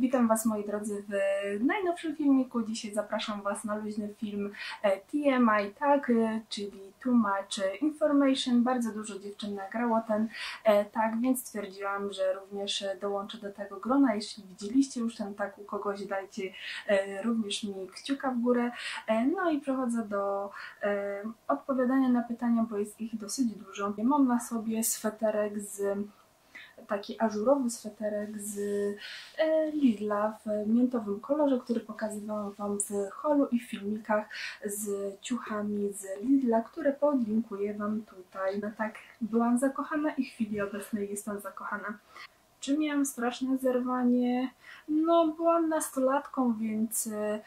Witam Was moi drodzy w najnowszym filmiku. Dzisiaj zapraszam Was na luźny film e, TMI, tak, e, czyli Too Much Information. Bardzo dużo dziewczyn nagrało ten e, tak, więc stwierdziłam, że również dołączę do tego grona. Jeśli widzieliście już ten tak u kogoś, dajcie również mi kciuka w górę. No i przechodzę do odpowiadania na pytania, bo jest ich dosyć dużo. Mam na sobie sweterek z taki ażurowy sweterek z e, Lidla w miętowym kolorze, który pokazywałam Wam w holu i w filmikach z ciuchami z Lidla, które podlinkuję Wam tutaj. No tak, byłam zakochana i w chwili obecnej jestem zakochana. Czy miałam straszne zerwanie? No, byłam nastolatką, więc e,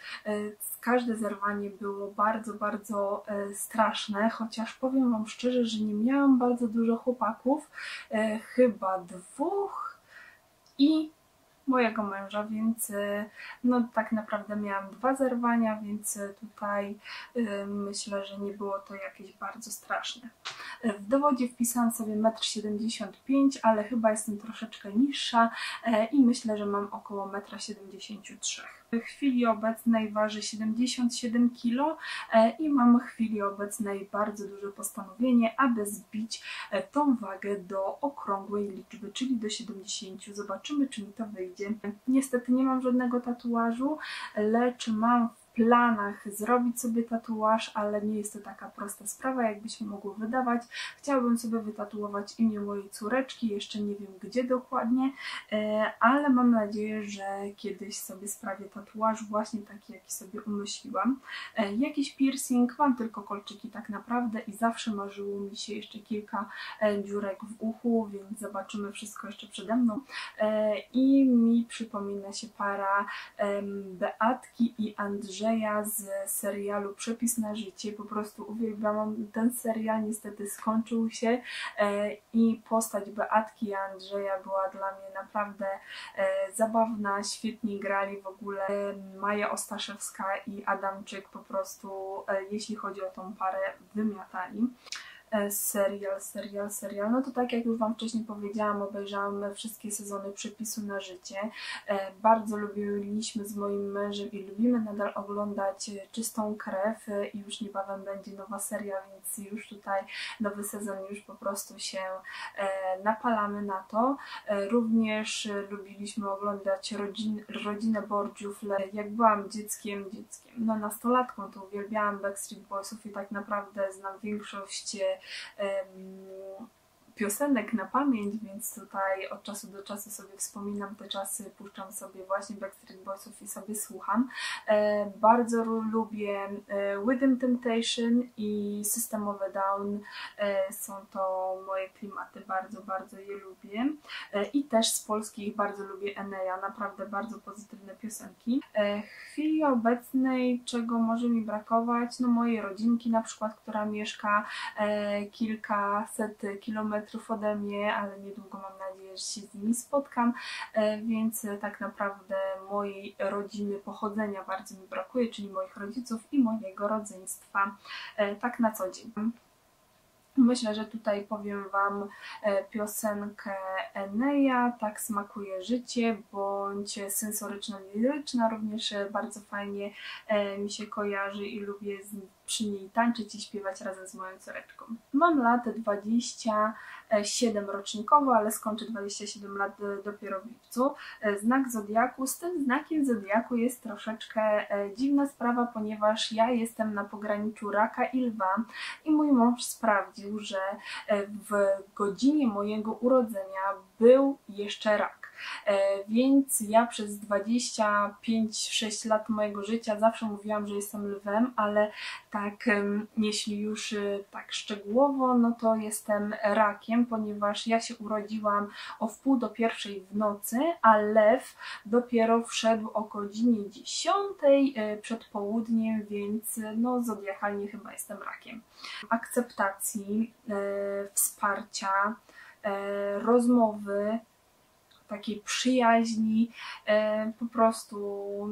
każde zerwanie było bardzo, bardzo e, straszne, chociaż powiem Wam szczerze, że nie miałam bardzo dużo chłopaków, e, chyba dwóch i mojego męża, więc y, no tak naprawdę miałam dwa zerwania, więc y, tutaj y, myślę, że nie było to jakieś bardzo straszne. W dowodzie wpisałam sobie 1,75 m, ale chyba jestem troszeczkę niższa i myślę, że mam około 1,73 m. W chwili obecnej waży 77 kg i mam w chwili obecnej bardzo duże postanowienie, aby zbić tą wagę do okrągłej liczby, czyli do 70. Zobaczymy, czy mi to wyjdzie. Niestety nie mam żadnego tatuażu, lecz mam planach zrobić sobie tatuaż, ale nie jest to taka prosta sprawa, jakby się mogło wydawać. Chciałabym sobie wytatuować imię mojej córeczki, jeszcze nie wiem gdzie dokładnie, e, ale mam nadzieję, że kiedyś sobie sprawię tatuaż właśnie taki, jaki sobie umyśliłam. E, jakiś piercing, mam tylko kolczyki tak naprawdę i zawsze marzyło mi się jeszcze kilka e, dziurek w uchu, więc zobaczymy wszystko jeszcze przede mną. I mi przypomina się para Beatki i Andrzeja, Andrzeja z serialu Przepis na życie. Po prostu uwielbiałam ten serial, niestety skończył się e, i postać Beatki i Andrzeja była dla mnie naprawdę e, zabawna, świetnie grali w ogóle Maja Ostaszewska i Adamczyk po prostu, e, jeśli chodzi o tą parę, wymiatali. E, serial, serial, serial. No to tak jak już Wam wcześniej powiedziałam, obejrzałam wszystkie sezony Przepisu na życie. E, bardzo lubiliśmy z moim mężem i lubimy nadal oglądać Czystą krew i już niebawem będzie nowa seria, więc już tutaj nowy sezon już po prostu się e, napalamy na to. Również lubiliśmy oglądać rodzin, rodzinę Bordziów. Jak byłam dzieckiem, dzieckiem, no nastolatką, to uwielbiałam Backstreet Boysów i tak naprawdę znam większość um, piosenek na pamięć, więc tutaj od czasu do czasu sobie wspominam te czasy, puszczam sobie właśnie Backstreet Boysów i sobie słucham. E, bardzo lubię e, Within Temptation i Systemowe Down. E, są to moje klimaty, bardzo, bardzo je lubię. I też z polskich bardzo lubię Eneja, naprawdę bardzo pozytywne piosenki. W chwili obecnej, czego może mi brakować? No mojej rodzinki na przykład, która mieszka kilkaset kilometrów kilometrów ode mnie, ale niedługo mam nadzieję, że się z nimi spotkam, e, więc tak naprawdę mojej rodziny pochodzenia bardzo mi brakuje, czyli moich rodziców i mojego rodzeństwa, e, tak na co dzień. Myślę, że tutaj powiem Wam e, piosenkę Eneja, Tak smakuje życie, bądź sensoryczno-liryczna, również bardzo fajnie mi się kojarzy i lubię przy niej tańczyć i śpiewać razem z moją córeczką. Mam lat 27 rocznikowo, ale skończę 27 lat dopiero w lipcu. E, znak Zodiaku. Z tym znakiem Zodiaku jest troszeczkę e, dziwna sprawa, ponieważ ja jestem na pograniczu raka i lwa i mój mąż sprawdził, że e, w godzinie mojego urodzenia był jeszcze rak. E, więc ja przez 25-6 lat mojego życia zawsze mówiłam, że jestem lwem, ale tak jeśli już e, tak szczegółowo, no to jestem rakiem, ponieważ ja się urodziłam o wpół do pierwszej w nocy, a lew dopiero wszedł o godzinie 10 e, przed południem, więc no zodiakalnie chyba jestem rakiem. Akceptacji, wsparcia, rozmowy, takiej przyjaźni. E, po prostu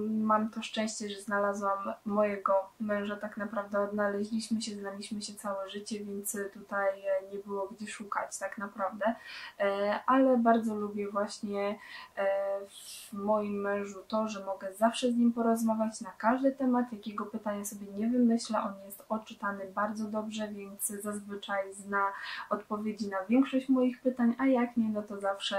mam to szczęście, że znalazłam mojego męża. Tak naprawdę odnaleźliśmy się, znaliśmy się całe życie, więc tutaj nie było gdzie szukać tak naprawdę. E, ale bardzo lubię właśnie e, w moim mężu to, że mogę zawsze z nim porozmawiać na każdy temat, jakiego pytania sobie nie wymyślę. On jest oczytany bardzo dobrze, więc zazwyczaj zna odpowiedzi na większość moich pytań, a jak nie, no to zawsze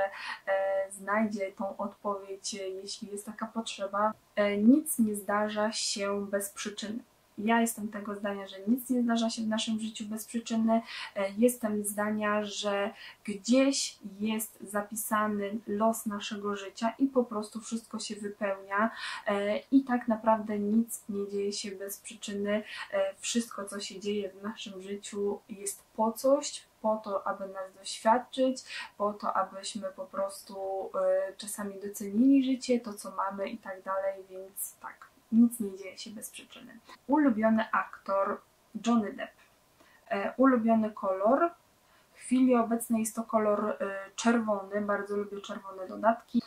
znajdzie tą odpowiedź, jeśli jest taka potrzeba. E, nic nie zdarza się bez przyczyny. Ja jestem tego zdania, że nic nie zdarza się w naszym życiu bez przyczyny. E, jestem zdania, że gdzieś jest zapisany los naszego życia i po prostu wszystko się wypełnia e, i tak naprawdę nic nie dzieje się bez przyczyny. E, wszystko, co się dzieje w naszym życiu jest po coś, po to, aby nas doświadczyć, po to, abyśmy po prostu czasami docenili życie, to co mamy i tak dalej, więc tak nic nie dzieje się bez przyczyny. Ulubiony aktor Johnny Depp. E, ulubiony kolor. W chwili obecnej jest to kolor e, czerwony, bardzo lubię czerwone dodatki.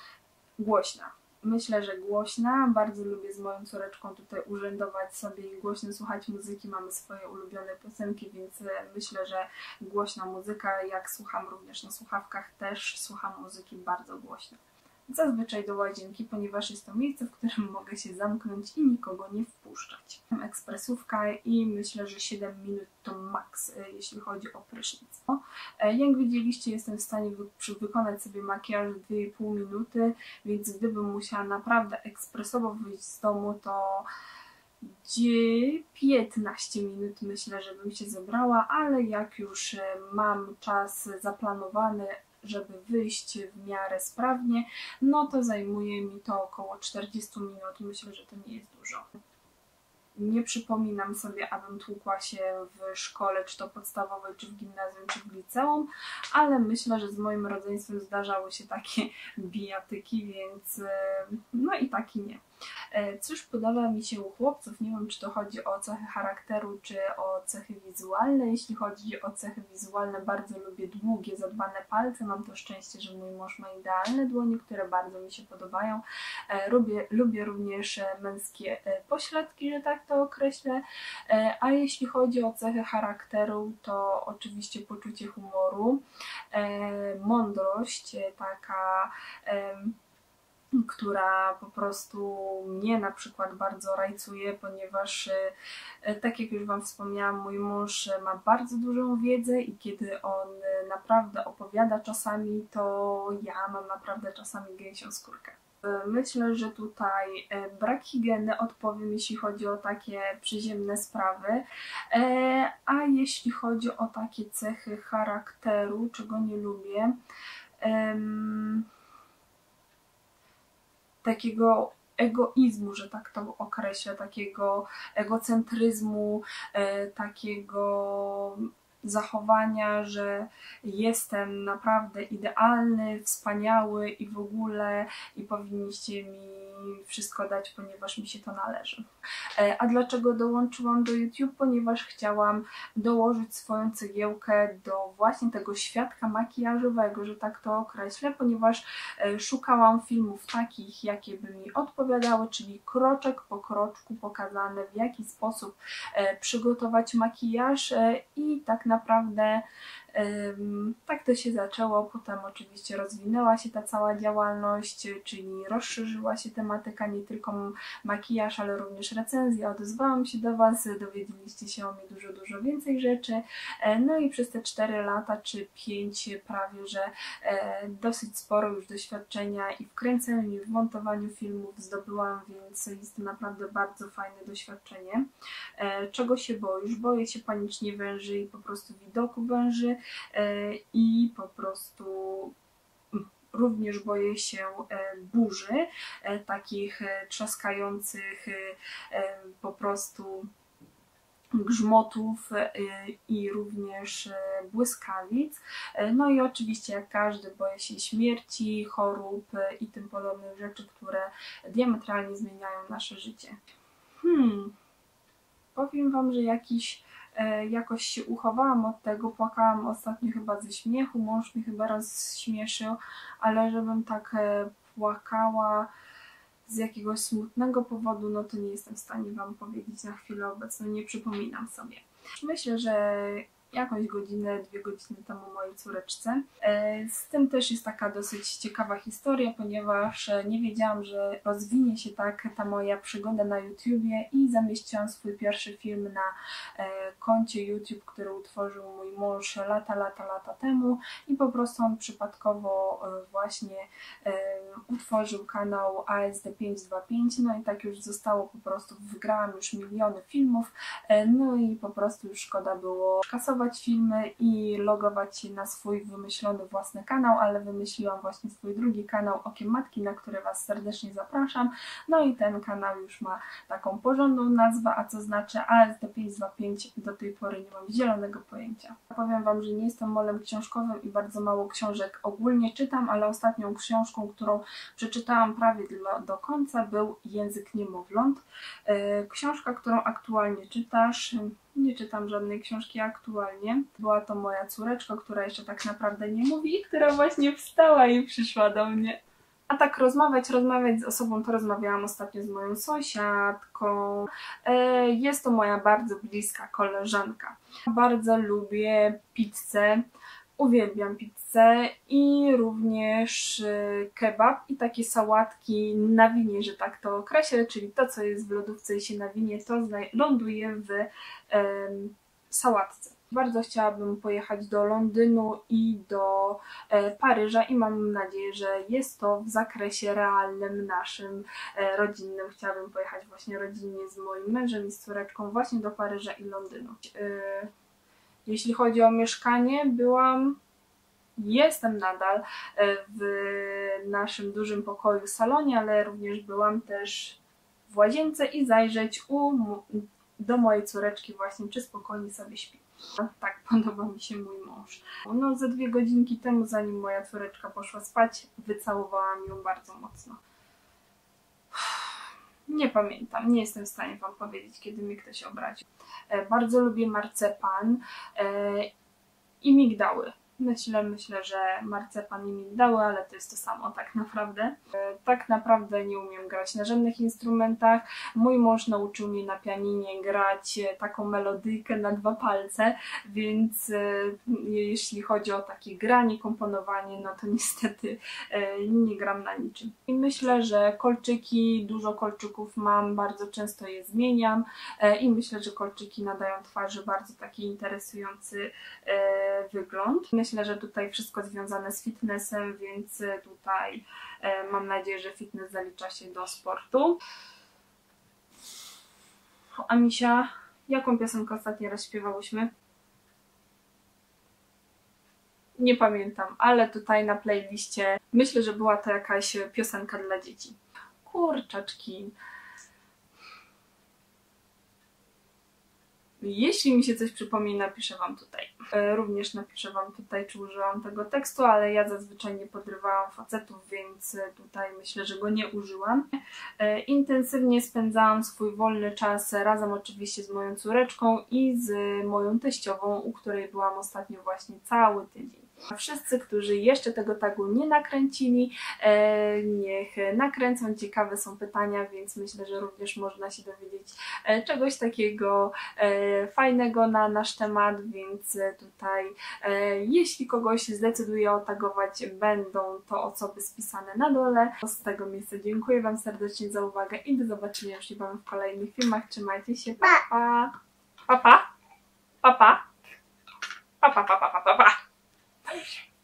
Głośna. Myślę, że głośna. Bardzo lubię z moją córeczką tutaj urzędować sobie i głośno słuchać muzyki. Mamy swoje ulubione piosenki, więc e, myślę, że głośna muzyka, jak słucham również na słuchawkach, też słucham muzyki bardzo głośno zazwyczaj do łazienki, ponieważ jest to miejsce, w którym mogę się zamknąć i nikogo nie wpuszczać. Mam ekspresówka i myślę, że 7 minut to maks, e, jeśli chodzi o prysznic. E, jak widzieliście, jestem w stanie wy wykonać sobie makijaż 2,5 minuty, więc gdybym musiała naprawdę ekspresowo wyjść z domu, to 15 minut myślę, żebym się zebrała, ale jak już e, mam czas zaplanowany, żeby wyjść w miarę sprawnie, no to zajmuje mi to około 40 minut. Myślę, że to nie jest dużo. Nie przypominam sobie, abym tłukła się w szkole, czy to podstawowej, czy w gimnazjum, czy w liceum, ale myślę, że z moim rodzeństwem zdarzały się takie bijatyki, więc e, no i taki nie. E, cóż podoba mi się u chłopców, nie wiem czy to chodzi o cechy charakteru, czy o cechy wizualne. Jeśli chodzi o cechy wizualne, bardzo lubię długie, zadbane palce. Mam to szczęście, że mój mąż ma idealne dłonie, które bardzo mi się podobają. E, lubię, lubię również męskie pośladki, że tak to określę. E, a jeśli chodzi o cechy charakteru, to oczywiście poczucie humoru, mądrość, taka która po prostu mnie na przykład bardzo rajcuje, ponieważ e, tak jak już Wam wspomniałam, mój mąż ma bardzo dużą wiedzę i kiedy on naprawdę opowiada czasami, to ja mam naprawdę czasami gęsią skórkę. E, myślę, że tutaj e, brak higieny odpowiem, jeśli chodzi o takie przyziemne sprawy, a jeśli chodzi o takie cechy charakteru, czego nie lubię, takiego egoizmu, że tak to określę, takiego egocentryzmu, e, takiego zachowania, że jestem naprawdę idealny, wspaniały i w ogóle i powinniście mi wszystko dać, ponieważ mi się to należy. E, a dlaczego dołączyłam do YouTube? Ponieważ chciałam dołożyć swoją cegiełkę do właśnie tego świadka makijażowego, że tak to określę, ponieważ e, szukałam filmów takich, jakie by mi odpowiadały, czyli kroczek po kroczku pokazane, w jaki sposób e, przygotować makijaż i tak naprawdę naprawdę tak to się zaczęło, potem oczywiście rozwinęła się ta cała działalność, czyli rozszerzyła się tematyka, nie tylko makijaż, ale również recenzja. Odezwałam się do Was, dowiedzieliście się o mnie dużo, dużo więcej rzeczy. E, no i przez te 4 lata czy 5 prawie, że e, dosyć sporo już doświadczenia i w kręceniu, i w montowaniu filmów zdobyłam, więc jest to naprawdę bardzo fajne doświadczenie. E, czego się boisz? Boję się panicznie węży i po prostu widoku węży. E, i po prostu mm, również boję się e, burzy, e, takich trzaskających po prostu grzmotów i również błyskawic. No i oczywiście jak każdy boję się śmierci, chorób i tym podobnych rzeczy, które diametralnie zmieniają nasze życie. Hmm, powiem Wam, że jakiś jakoś się uchowałam od tego, płakałam ostatnio chyba ze śmiechu, mąż mnie chyba raz śmieszył, ale żebym tak e, płakała z jakiegoś smutnego powodu, no to nie jestem w stanie Wam powiedzieć na chwilę obecną, nie przypominam sobie. Myślę, że jakąś godzinę, dwie godziny temu mojej córeczce. E, z tym też jest taka dosyć ciekawa historia, ponieważ e, nie wiedziałam, że rozwinie się tak ta moja przygoda na YouTubie i zamieściłam swój pierwszy film na e, koncie YouTube, który utworzył mój mąż lata, lata, lata temu i po prostu on przypadkowo właśnie utworzył kanał ASD525, no i tak już zostało po prostu, wygrałam już miliony filmów, no i po prostu już szkoda było kasować filmy i logować się na swój wymyślony własny kanał, ale wymyśliłam właśnie swój drugi kanał Okiem Matki, na który Was serdecznie zapraszam. No i ten kanał już ma taką porządną nazwę, a co znaczy ASD525 do tej pory nie mam zielonego pojęcia. Powiem Wam, że nie jestem molem książkowym i bardzo mało książek ogólnie czytam, ale ostatnią książką, którą przeczytałam prawie do końca był Język Niemowląt. E, książka, którą aktualnie czytasz, nie czytam żadnej książki aktualnie. Była to moja córeczka, która jeszcze tak naprawdę nie mówi która właśnie wstała i przyszła do mnie. A tak rozmawiać, rozmawiać z osobą, to rozmawiałam ostatnio z moją sąsiadką. E, jest to moja bardzo bliska koleżanka. Bardzo lubię pizzę. Uwielbiam pizzę i również y, kebab i takie sałatki na winie, że tak to określę, czyli to, co jest w lodówce i się nawinie, to ląduje w um, sałatce. Bardzo chciałabym pojechać do Londynu i do e, Paryża i mam nadzieję, że jest to w zakresie realnym, naszym, e, rodzinnym. Chciałabym pojechać właśnie rodzinnie z moim mężem i z córeczką właśnie do Paryża i Londynu. E, jeśli chodzi o mieszkanie, byłam, jestem nadal e, w naszym dużym pokoju salonie, ale również byłam też w łazience i zajrzeć u, do mojej córeczki właśnie, czy spokojnie sobie śpi. Tak podoba mi się mój mąż. No ze dwie godzinki temu, zanim moja córeczka poszła spać, wycałowałam ją bardzo mocno. Nie pamiętam, nie jestem w stanie Wam powiedzieć, kiedy mi ktoś obraził. E, bardzo lubię marcepan e, i migdały. Myślę, myślę, że marcepan i migdały, ale to jest to samo tak naprawdę. E, tak naprawdę nie umiem grać na żadnych instrumentach. Mój mąż nauczył mnie na pianinie grać taką melodyjkę na dwa palce, więc jeśli chodzi o takie granie, komponowanie, no to niestety nie gram na niczym. I myślę, że kolczyki, dużo kolczyków mam, bardzo często je zmieniam i myślę, że kolczyki nadają twarzy bardzo taki interesujący wygląd. Myślę, że tutaj wszystko związane z fitnessem, więc tutaj e, mam nadzieję, że fitness zalicza się do sportu. A Misia, jaką piosenkę ostatni raz śpiewałyśmy? Nie pamiętam, ale tutaj na playliście myślę, że była to jakaś piosenka dla dzieci. Kurczaczki. Jeśli mi się coś przypomni, napiszę Wam tutaj. E, również napiszę Wam tutaj, czy użyłam tego tekstu, ale ja zazwyczaj nie podrywałam facetów, więc tutaj myślę, że go nie użyłam. E, intensywnie spędzałam swój wolny czas razem oczywiście z moją córeczką i z moją teściową, u której byłam ostatnio właśnie cały tydzień. Wszyscy, którzy jeszcze tego tagu nie nakręcili, e, niech nakręcą. Ciekawe są pytania, więc myślę, że również można się dowiedzieć e, czegoś takiego e, fajnego na nasz temat, więc tutaj jeśli kogoś zdecyduje otagować, będą to osoby spisane na dole. Z tego miejsca dziękuję Wam serdecznie za uwagę i do zobaczenia już niebawem w kolejnych filmach. Trzymajcie się, pa pa! Pa pa! Pa pa! Pa pa pa pa pa pa! patient.